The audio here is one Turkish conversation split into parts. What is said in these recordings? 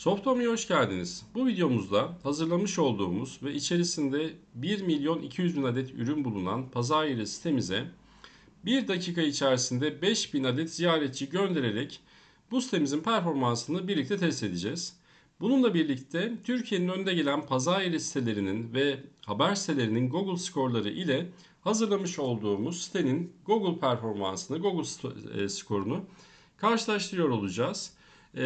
Softomi'ye hoş geldiniz. Bu videomuzda hazırlamış olduğumuz ve içerisinde 1 milyon 200 bin adet ürün bulunan pazar yeri sitemize 1 dakika içerisinde 5000 adet ziyaretçi göndererek bu sitemizin performansını birlikte test edeceğiz. Bununla birlikte Türkiye'nin önde gelen pazar yeri sitelerinin ve haber sitelerinin Google skorları ile hazırlamış olduğumuz sitenin Google performansını, Google e, skorunu karşılaştırıyor olacağız. E,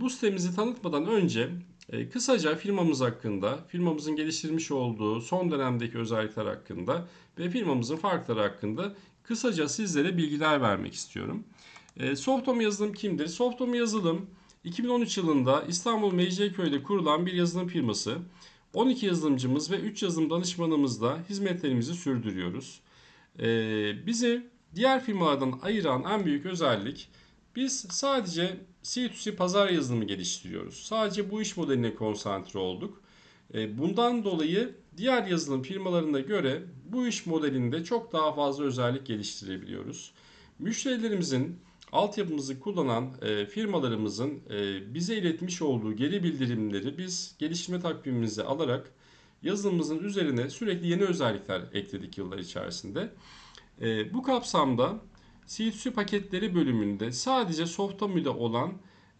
bu sitemizi tanıtmadan önce e, kısaca firmamız hakkında, firmamızın geliştirmiş olduğu son dönemdeki özellikler hakkında ve firmamızın farkları hakkında kısaca sizlere bilgiler vermek istiyorum. E, Softom Yazılım kimdir? Softom Yazılım 2013 yılında İstanbul Mecidiyeköy'de kurulan bir yazılım firması. 12 yazılımcımız ve 3 yazılım danışmanımızla hizmetlerimizi sürdürüyoruz. Ee, bizi diğer firmalardan ayıran en büyük özellik biz sadece C2C pazar yazılımı geliştiriyoruz. Sadece bu iş modeline konsantre olduk. Ee, bundan dolayı diğer yazılım firmalarına göre bu iş modelinde çok daha fazla özellik geliştirebiliyoruz. Müşterilerimizin altyapımızı kullanan e, firmalarımızın e, bize iletmiş olduğu geri bildirimleri biz geliştirme takvimimize alarak yazılımımızın üzerine sürekli yeni özellikler ekledik yıllar içerisinde. E, bu kapsamda C2C paketleri bölümünde sadece Softamu'da olan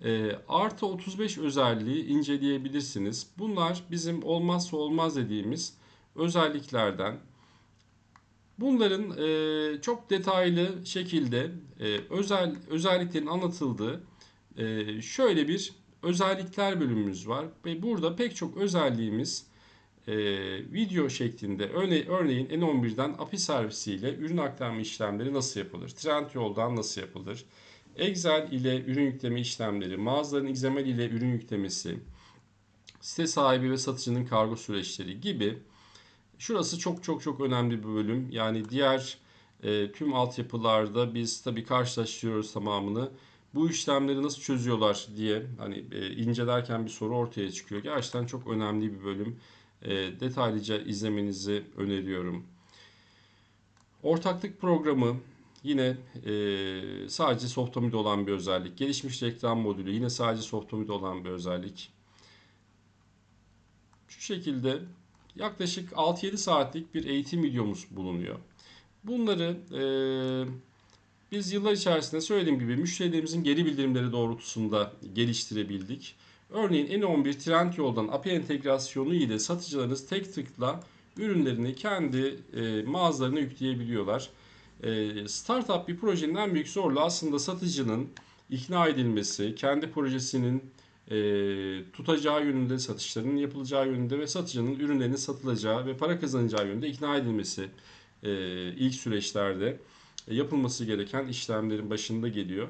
e, artı 35 özelliği inceleyebilirsiniz. Bunlar bizim olmazsa olmaz dediğimiz özelliklerden. Bunların e, çok detaylı şekilde e, özel özelliklerin anlatıldığı e, şöyle bir özellikler bölümümüz var ve burada pek çok özelliğimiz e, video şeklinde örne örneğin N11'den API servisiyle ürün aktarma işlemleri nasıl yapılır? Trendyol'dan nasıl yapılır? Excel ile ürün yükleme işlemleri, mağazaların XML ile ürün yüklemesi, site sahibi ve satıcının kargo süreçleri gibi Şurası çok çok çok önemli bir bölüm. Yani diğer e, tüm altyapılarda biz tabii karşılaştırıyoruz tamamını. Bu işlemleri nasıl çözüyorlar diye hani e, incelerken bir soru ortaya çıkıyor. Gerçekten çok önemli bir bölüm. E, detaylıca izlemenizi öneriyorum. Ortaklık programı yine e, sadece Softomi'de olan bir özellik. Gelişmiş reklam modülü yine sadece Softomi'de olan bir özellik. Şu şekilde yaklaşık 6-7 saatlik bir eğitim videomuz bulunuyor. Bunları e, biz yıllar içerisinde söylediğim gibi müşterilerimizin geri bildirimleri doğrultusunda geliştirebildik. Örneğin N11 Trendyol'dan API entegrasyonu ile satıcılarınız tek tıkla ürünlerini kendi e, mağazalarına yükleyebiliyorlar. E, startup bir projenin en büyük zorluğu aslında satıcının ikna edilmesi, kendi projesinin e, tutacağı yönünde, satışlarının yapılacağı yönünde ve satıcının ürünlerinin satılacağı ve para kazanacağı yönünde ikna edilmesi e, ilk süreçlerde yapılması gereken işlemlerin başında geliyor.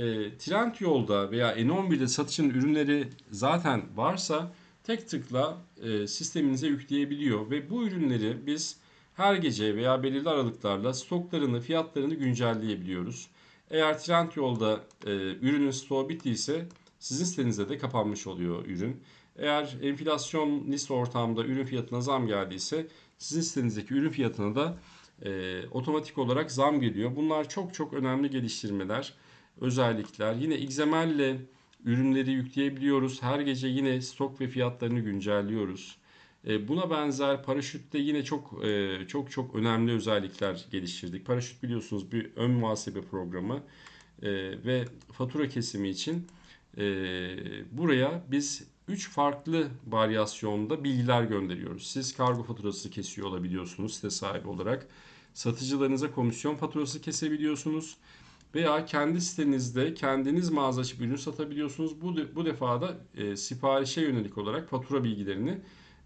E, Trend yolda veya N11'de satışın ürünleri zaten varsa tek tıkla e, sisteminize yükleyebiliyor ve bu ürünleri biz her gece veya belirli aralıklarla stoklarını, fiyatlarını güncelleyebiliyoruz. Eğer Trend yolda e, ürünün stoğu bittiyse sizin sitenizde de kapanmış oluyor ürün. Eğer enflasyon liste ortamda ürün fiyatına zam geldiyse sizin sitenizdeki ürün fiyatına da e, otomatik olarak zam geliyor. Bunlar çok çok önemli geliştirmeler, özellikler. Yine XML ürünleri yükleyebiliyoruz. Her gece yine stok ve fiyatlarını güncelliyoruz. E, buna benzer paraşütte yine çok e, çok çok önemli özellikler geliştirdik. Paraşüt biliyorsunuz bir ön muhasebe programı e, ve fatura kesimi için buraya biz 3 farklı varyasyonda bilgiler gönderiyoruz. Siz kargo faturası kesiyor olabiliyorsunuz site sahibi olarak. Satıcılarınıza komisyon faturası kesebiliyorsunuz. Veya kendi sitenizde kendiniz mağaza açıp ürün satabiliyorsunuz. Bu, de, bu defa da e, siparişe yönelik olarak fatura bilgilerini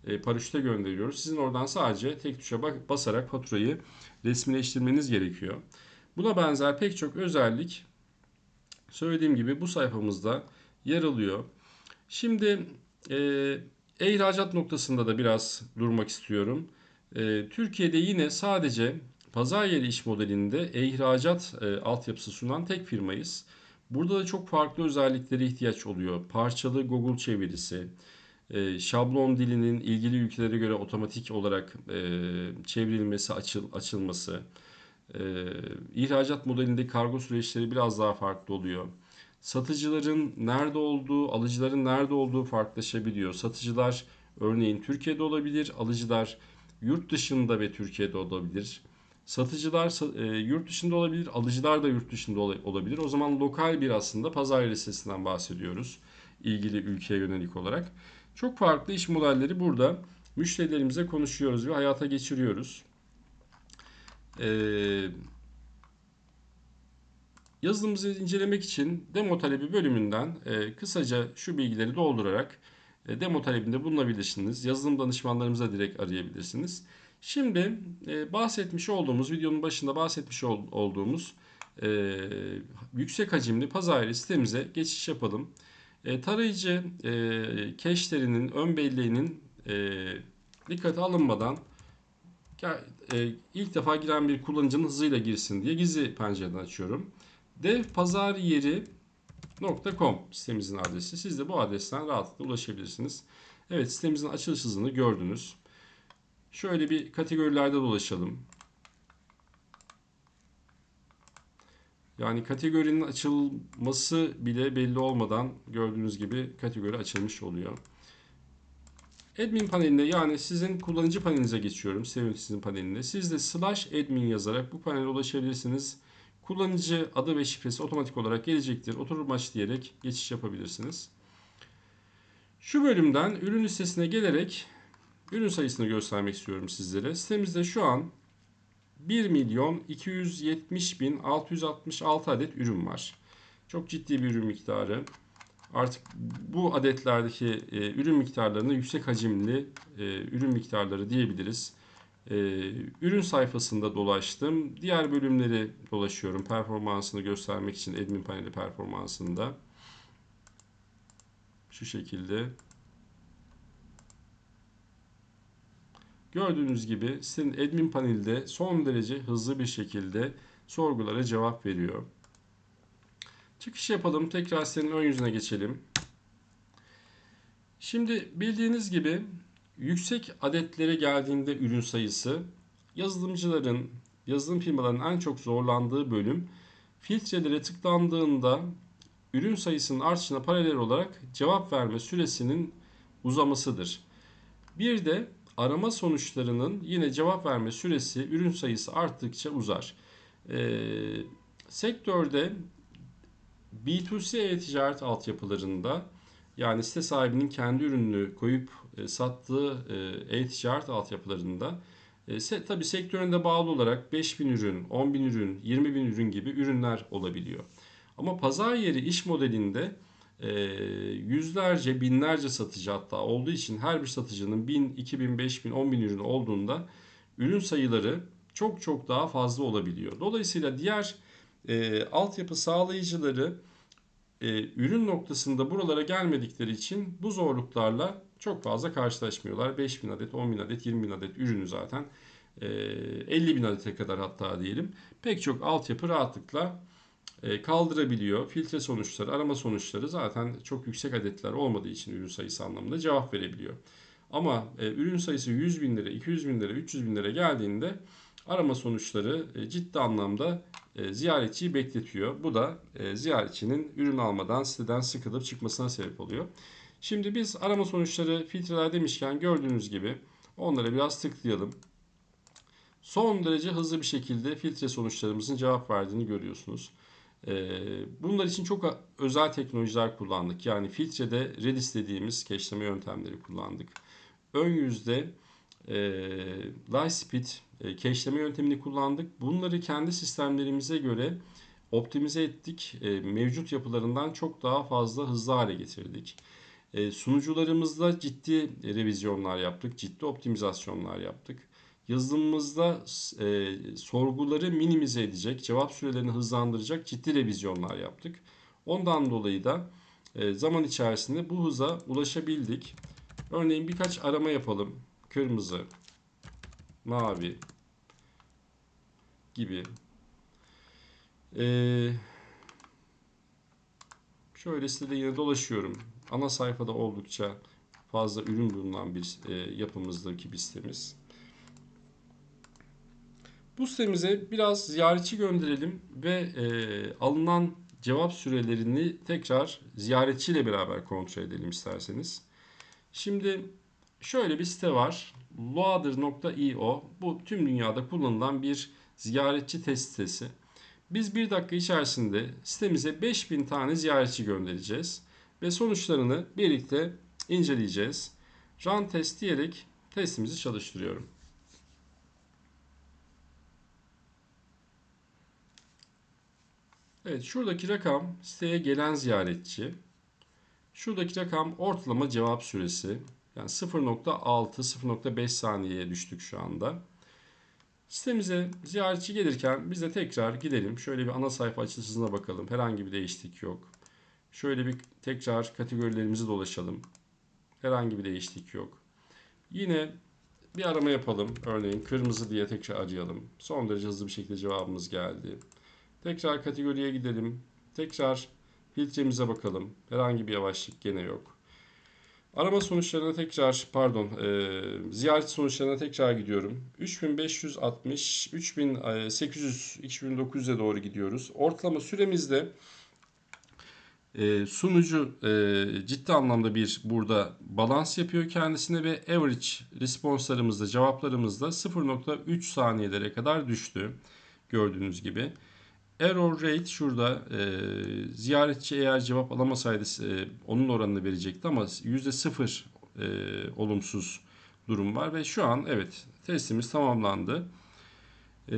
e, paraşüte gönderiyoruz. Sizin oradan sadece tek tuşa bak, basarak faturayı resmileştirmeniz gerekiyor. Buna benzer pek çok özellik söylediğim gibi bu sayfamızda yer alıyor. Şimdi e, ihracat noktasında da biraz durmak istiyorum. E, Türkiye'de yine sadece pazar yeri iş modelinde e-ihracat e, altyapısı sunan tek firmayız. Burada da çok farklı özelliklere ihtiyaç oluyor. Parçalı Google çevirisi, e, şablon dilinin ilgili ülkelere göre otomatik olarak e, çevrilmesi, açıl, açılması, e, ihracat modelinde kargo süreçleri biraz daha farklı oluyor. satıcıların nerede olduğu, alıcıların nerede olduğu farklılaşabiliyor. Satıcılar örneğin Türkiye'de olabilir, alıcılar yurt dışında ve Türkiye'de olabilir. Satıcılar e, yurt dışında olabilir, alıcılar da yurt dışında olabilir. O zaman lokal bir aslında pazar listesinden bahsediyoruz ilgili ülkeye yönelik olarak. Çok farklı iş modelleri burada müşterilerimize konuşuyoruz ve hayata geçiriyoruz. Ee, yazılımımızı incelemek için demo talebi bölümünden e, kısaca şu bilgileri doldurarak e, demo talebinde bulunabilirsiniz. Yazılım danışmanlarımıza direkt arayabilirsiniz. Şimdi e, bahsetmiş olduğumuz, videonun başında bahsetmiş ol, olduğumuz e, yüksek hacimli pazar sitemize geçiş yapalım. E, tarayıcı e, cache'lerinin, ön belleğinin e, dikkate alınmadan e, ilk defa giren bir kullanıcının hızıyla girsin diye gizli pencereden açıyorum. Dev pazar sitemizin adresi. Siz de bu adresten rahatlıkla ulaşabilirsiniz. Evet sitemizin açılış hızını gördünüz. Şöyle bir kategorilerde dolaşalım. Yani kategorinin açılması bile belli olmadan gördüğünüz gibi kategori açılmış oluyor. Admin panelinde yani sizin kullanıcı panelinize geçiyorum. Sizin paneline. Siz de slash admin yazarak bu panele ulaşabilirsiniz. Kullanıcı adı ve şifresi otomatik olarak gelecektir. Oturum aç diyerek geçiş yapabilirsiniz. Şu bölümden ürün listesine gelerek ürün sayısını göstermek istiyorum sizlere. Sitemizde şu an 1 milyon 270 bin 666 adet ürün var. Çok ciddi bir ürün miktarı. Artık bu adetlerdeki e, ürün miktarlarına yüksek hacimli e, ürün miktarları diyebiliriz. E, ürün sayfasında dolaştım. Diğer bölümleri dolaşıyorum performansını göstermek için admin paneli performansında. Şu şekilde. Gördüğünüz gibi sizin admin panelde son derece hızlı bir şekilde sorgulara cevap veriyor. Çıkış yapalım. Tekrar senin ön yüzüne geçelim. Şimdi bildiğiniz gibi yüksek adetlere geldiğinde ürün sayısı yazılımcıların, yazılım firmalarının en çok zorlandığı bölüm filtrelere tıklandığında ürün sayısının artışına paralel olarak cevap verme süresinin uzamasıdır. Bir de arama sonuçlarının yine cevap verme süresi ürün sayısı arttıkça uzar. Ee, sektörde B2C e-ticaret altyapılarında yani site sahibinin kendi ürününü koyup e, sattığı e, e-ticaret altyapılarında e, se, sektöründe bağlı olarak 5000 ürün, 10.000 ürün, 20.000 ürün gibi ürünler olabiliyor. Ama pazar yeri iş modelinde e, yüzlerce, binlerce satıcı hatta olduğu için her bir satıcının 1000, 2000, 5000, 10.000 ürün olduğunda ürün sayıları çok çok daha fazla olabiliyor. Dolayısıyla diğer e, altyapı sağlayıcıları e, ürün noktasında buralara gelmedikleri için bu zorluklarla çok fazla karşılaşmıyorlar. 5000 adet, 10.000 adet, 20.000 adet ürünü zaten e, 50.000 adete kadar hatta diyelim pek çok altyapı rahatlıkla kaldırabiliyor. Filtre sonuçları, arama sonuçları zaten çok yüksek adetler olmadığı için ürün sayısı anlamında cevap verebiliyor. Ama e, ürün sayısı 100 bin lira, 200 bin lira, 300 bin lira geldiğinde arama sonuçları e, ciddi anlamda e, ziyaretçiyi bekletiyor. Bu da e, ziyaretçinin ürün almadan siteden sıkılıp çıkmasına sebep oluyor. Şimdi biz arama sonuçları filtreler demişken gördüğünüz gibi onlara biraz tıklayalım. Son derece hızlı bir şekilde filtre sonuçlarımızın cevap verdiğini görüyorsunuz. Bunlar için çok özel teknolojiler kullandık. Yani filtrede Redis dediğimiz cache'leme yöntemleri kullandık. Ön yüzde e, Lightspeed e, cache'leme yöntemini kullandık. Bunları kendi sistemlerimize göre optimize ettik. E, mevcut yapılarından çok daha fazla hızlı hale getirdik. E, sunucularımızda ciddi revizyonlar yaptık. Ciddi optimizasyonlar yaptık. Yazılımımızda e, sorguları minimize edecek, cevap sürelerini hızlandıracak ciddi revizyonlar yaptık. Ondan dolayı da e, zaman içerisinde bu hıza ulaşabildik. Örneğin birkaç arama yapalım. Kırmızı, mavi gibi. Ee, şöyle sitede yine dolaşıyorum. Ana sayfada oldukça fazla ürün bulunan bir e, yapımızdaki bir sitemiz. Bu sitemize biraz ziyaretçi gönderelim ve e, alınan cevap sürelerini tekrar ziyaretçiyle beraber kontrol edelim isterseniz. Şimdi şöyle bir site var. Loader.io bu tüm dünyada kullanılan bir ziyaretçi test sitesi. Biz bir dakika içerisinde sitemize 5000 tane ziyaretçi göndereceğiz ve sonuçlarını birlikte inceleyeceğiz. Run test diyerek testimizi çalıştırıyorum. Evet şuradaki rakam siteye gelen ziyaretçi. Şuradaki rakam ortalama cevap süresi. Yani 0.6-0.5 saniyeye düştük şu anda. Sitemize ziyaretçi gelirken biz de tekrar gidelim. Şöyle bir ana sayfa açılışına bakalım. Herhangi bir değişiklik yok. Şöyle bir tekrar kategorilerimizi dolaşalım. Herhangi bir değişiklik yok. Yine bir arama yapalım. Örneğin kırmızı diye tekrar arayalım. Son derece hızlı bir şekilde cevabımız geldi. Tekrar kategoriye gidelim. Tekrar filtremize bakalım. Herhangi bir yavaşlık gene yok. Arama sonuçlarına tekrar pardon e, ziyaret sonuçlarına tekrar gidiyorum. 3560, 3800, 2900'e doğru gidiyoruz. Ortalama süremizde e, sunucu e, ciddi anlamda bir burada balans yapıyor kendisine ve average responslarımızda cevaplarımızda 0.3 saniyelere kadar düştü. Gördüğünüz gibi. Error rate şurada e, ziyaretçi eğer cevap alamasaydı e, onun oranını verecekti ama %0 e, olumsuz durum var ve şu an evet testimiz tamamlandı. E,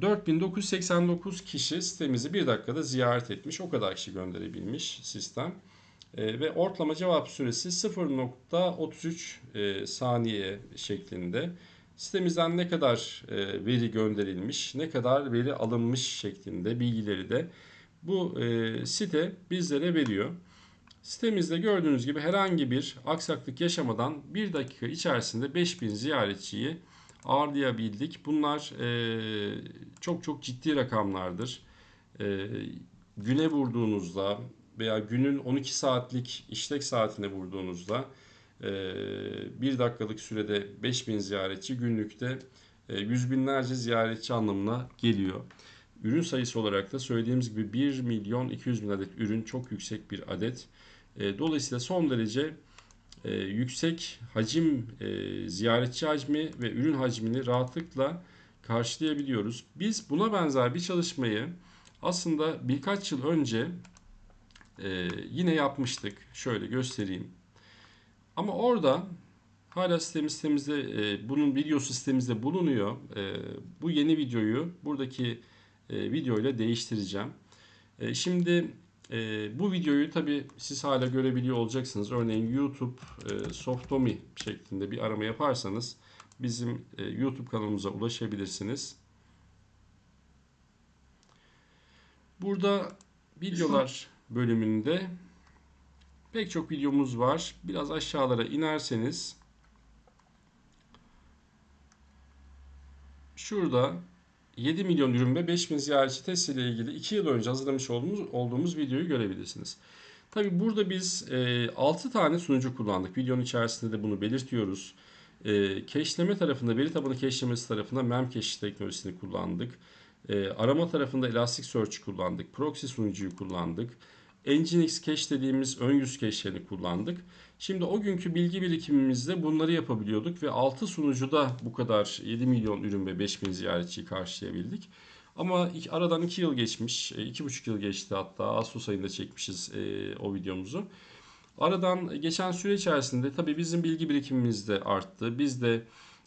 4989 kişi sitemizi bir dakikada ziyaret etmiş. O kadar kişi gönderebilmiş sistem. E, ve ortalama cevap süresi 0.33 e, saniye şeklinde. Sitemizden ne kadar e, veri gönderilmiş, ne kadar veri alınmış şeklinde bilgileri de bu e, site bizlere veriyor. Sitemizde gördüğünüz gibi herhangi bir aksaklık yaşamadan bir dakika içerisinde 5000 ziyaretçiyi ağırlayabildik. Bunlar e, çok çok ciddi rakamlardır. Güne vurduğunuzda veya günün 12 saatlik işlek saatine vurduğunuzda bir dakikalık sürede 5000 ziyaretçi günlükte e, yüz binlerce ziyaretçi anlamına geliyor. Ürün sayısı olarak da söylediğimiz gibi 1 milyon 200 bin adet ürün çok yüksek bir adet. E, dolayısıyla son derece e, yüksek hacim ziyaretçi hacmi ve ürün hacmini rahatlıkla karşılayabiliyoruz. Biz buna benzer bir çalışmayı aslında birkaç yıl önce yine yapmıştık. Şöyle göstereyim. Ama orada hala sistem sitemizde e, bunun videosu sitemizde bulunuyor. E, bu yeni videoyu buradaki e, videoyla değiştireceğim. E, şimdi e, bu videoyu tabi siz hala görebiliyor olacaksınız. Örneğin YouTube e, Softomi şeklinde bir arama yaparsanız bizim e, YouTube kanalımıza ulaşabilirsiniz. Burada videolar bölümünde Pek çok videomuz var. Biraz aşağılara inerseniz şurada 7 milyon ürün ve 5000 ziyaretçi test ile ilgili 2 yıl önce hazırlamış olduğumuz, olduğumuz videoyu görebilirsiniz. Tabi burada biz e, 6 tane sunucu kullandık. Videonun içerisinde de bunu belirtiyoruz. E, cache'leme tarafında, veri tabanı cache'lemesi tarafında Memcache teknolojisini kullandık. E, arama tarafında Elasticsearch kullandık. Proxy sunucuyu kullandık. Nginx cache dediğimiz ön yüz cache'lerini kullandık. Şimdi o günkü bilgi birikimimizde bunları yapabiliyorduk ve 6 sunucuda bu kadar 7 milyon ürün ve 5000 ziyaretçiyi karşılayabildik. Ama aradan 2 yıl geçmiş, 2,5 e, yıl geçti hatta Ağustos ayında çekmişiz e, o videomuzu. Aradan geçen süre içerisinde tabii bizim bilgi birikimimiz de arttı. Biz de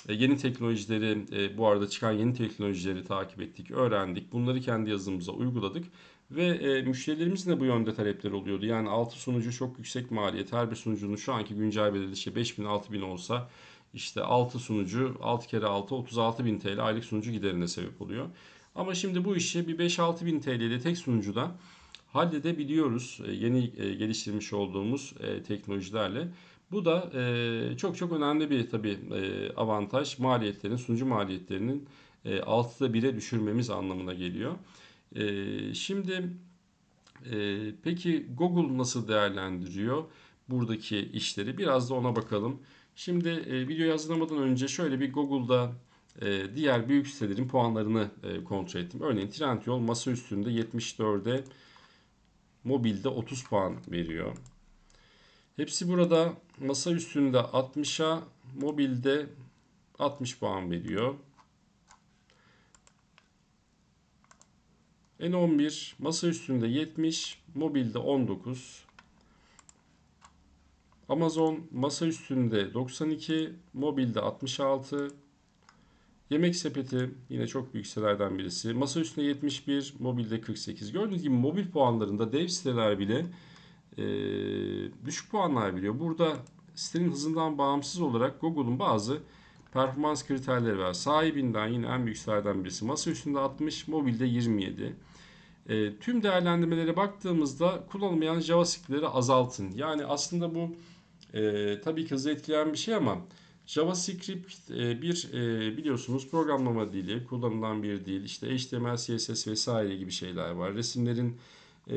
e, yeni teknolojileri, bu arada çıkan yeni teknolojileri takip ettik, öğrendik. Bunları kendi yazılımımıza uyguladık. Ve e, müşterilerimizin de bu yönde talepleri oluyordu. Yani 6 sunucu çok yüksek maliyet. Her bir sunucunun şu anki güncel bedeli işte 5000 6000 olsa işte 6 sunucu 6 kere 6 36 bin TL aylık sunucu giderine sebep oluyor. Ama şimdi bu işi bir 5-6 bin TL ile tek sunucuda halledebiliyoruz. E, yeni e, geliştirmiş olduğumuz e, teknolojilerle. Bu da çok çok önemli bir tabi e, avantaj. Maliyetlerin, sunucu maliyetlerinin e, 6'da 1'e düşürmemiz anlamına geliyor. E, şimdi e, peki Google nasıl değerlendiriyor buradaki işleri? Biraz da ona bakalım. Şimdi e, video hazırlamadan önce şöyle bir Google'da e, diğer büyük sitelerin puanlarını e, kontrol ettim. Örneğin Trendyol masa üstünde 74'e mobilde 30 puan veriyor. Hepsi burada masa üstünde 60'a mobilde 60 puan veriyor. N11 masa üstünde 70, mobilde 19. Amazon masa üstünde 92, mobilde 66. Yemek sepeti yine çok büyük sitelerden birisi. Masa üstünde 71, mobilde 48. Gördüğünüz gibi mobil puanlarında dev siteler bile e, düşük puanlar veriyor. Burada sitenin hızından bağımsız olarak Google'un bazı performans kriterleri var. Sahibinden yine en büyük sitelerden birisi. Masa üstünde 60, mobilde 27. E, tüm değerlendirmelere baktığımızda kullanılmayan JavaScript'leri azaltın. Yani aslında bu e, tabii ki hızı etkileyen bir şey ama JavaScript e, bir e, biliyorsunuz programlama dili, kullanılan bir dil. İşte HTML, CSS vesaire gibi şeyler var. Resimlerin e,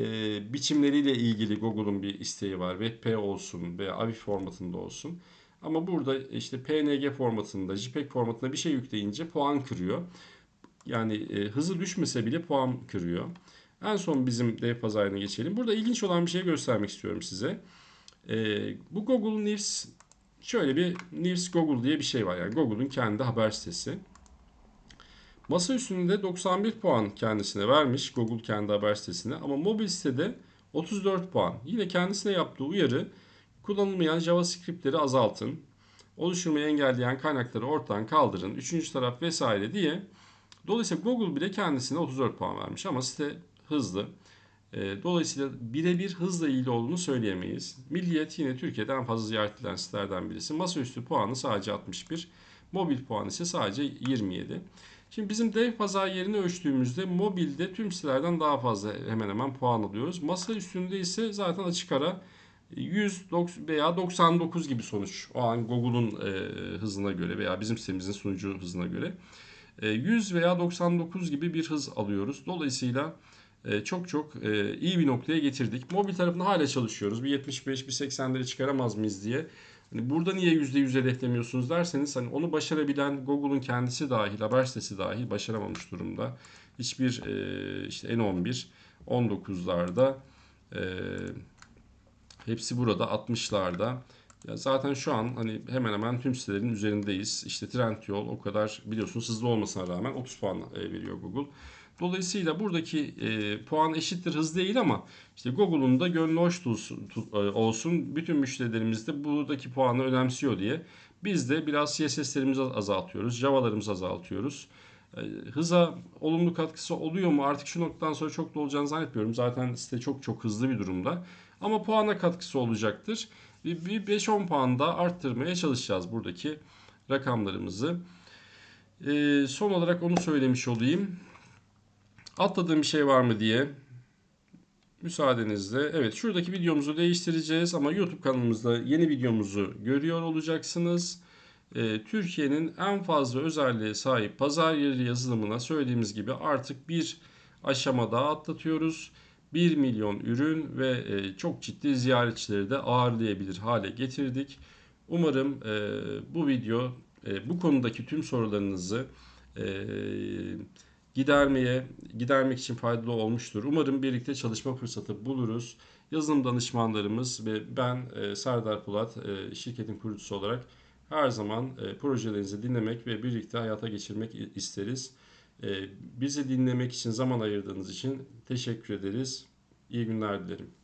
biçimleriyle ilgili Google'un bir isteği var. WebP olsun veya AVI formatında olsun. Ama burada işte PNG formatında, JPEG formatında bir şey yükleyince puan kırıyor. Yani e, hızı düşmese bile puan kırıyor. En son bizim dev pazarına geçelim. Burada ilginç olan bir şey göstermek istiyorum size. E, bu Google News şöyle bir News Google diye bir şey var. Yani Google'un kendi haber sitesi. Masa üstünde 91 puan kendisine vermiş Google kendi haber sitesine ama mobil sitede 34 puan. Yine kendisine yaptığı uyarı kullanılmayan JavaScript'leri azaltın. Oluşturmayı engelleyen kaynakları ortadan kaldırın. Üçüncü taraf vesaire diye. Dolayısıyla Google bile kendisine 34 puan vermiş ama site hızlı. E, dolayısıyla birebir hızla ilgili olduğunu söyleyemeyiz. Milliyet yine Türkiye'de en fazla ziyaret edilen sitelerden birisi. Masaüstü puanı sadece 61. Mobil puanı ise sadece 27. Şimdi bizim dev pazar yerini ölçtüğümüzde mobilde tüm sitelerden daha fazla hemen hemen puan alıyoruz. Masa üstünde ise zaten açık ara 100 veya 99 gibi sonuç. O an Google'un e, hızına göre veya bizim sitemizin sunucu hızına göre. E, 100 veya 99 gibi bir hız alıyoruz. Dolayısıyla e, çok çok e, iyi bir noktaya getirdik. Mobil tarafında hala çalışıyoruz. Bir 75, bir 80'leri çıkaramaz mıyız diye. Hani burada niye %100 hedeflemiyorsunuz derseniz hani onu başarabilen Google'un kendisi dahil, haber sitesi dahil başaramamış durumda. Hiçbir e, işte N11, 19'larda e, hepsi burada 60'larda. Ya zaten şu an hani hemen hemen tüm sitelerin üzerindeyiz. İşte Trendyol o kadar biliyorsunuz hızlı olmasına rağmen 30 puan veriyor Google. Dolayısıyla buradaki e, puan eşittir hız değil ama işte Google'un da gönlü hoş olsun, olsun. Bütün müşterilerimiz de buradaki puanı önemsiyor diye biz de biraz CSS'lerimizi azaltıyoruz. Java'larımızı azaltıyoruz. E, hıza olumlu katkısı oluyor mu? Artık şu noktadan sonra çok da olacağını zannetmiyorum. Zaten site çok çok hızlı bir durumda. Ama puana katkısı olacaktır. Bir 5-10 puan da arttırmaya çalışacağız buradaki rakamlarımızı. E, son olarak onu söylemiş olayım. Atladığım bir şey var mı diye müsaadenizle. Evet şuradaki videomuzu değiştireceğiz ama YouTube kanalımızda yeni videomuzu görüyor olacaksınız. Ee, Türkiye'nin en fazla özelliğe sahip pazar yeri yazılımına söylediğimiz gibi artık bir aşama daha atlatıyoruz. 1 milyon ürün ve e, çok ciddi ziyaretçileri de ağırlayabilir hale getirdik. Umarım e, bu video e, bu konudaki tüm sorularınızı gidermeye, gidermek için faydalı olmuştur. Umarım birlikte çalışma fırsatı buluruz. Yazılım danışmanlarımız ve ben Serdar Polat, şirketin kurucusu olarak her zaman projelerinizi dinlemek ve birlikte hayata geçirmek isteriz. Bizi dinlemek için zaman ayırdığınız için teşekkür ederiz. İyi günler dilerim.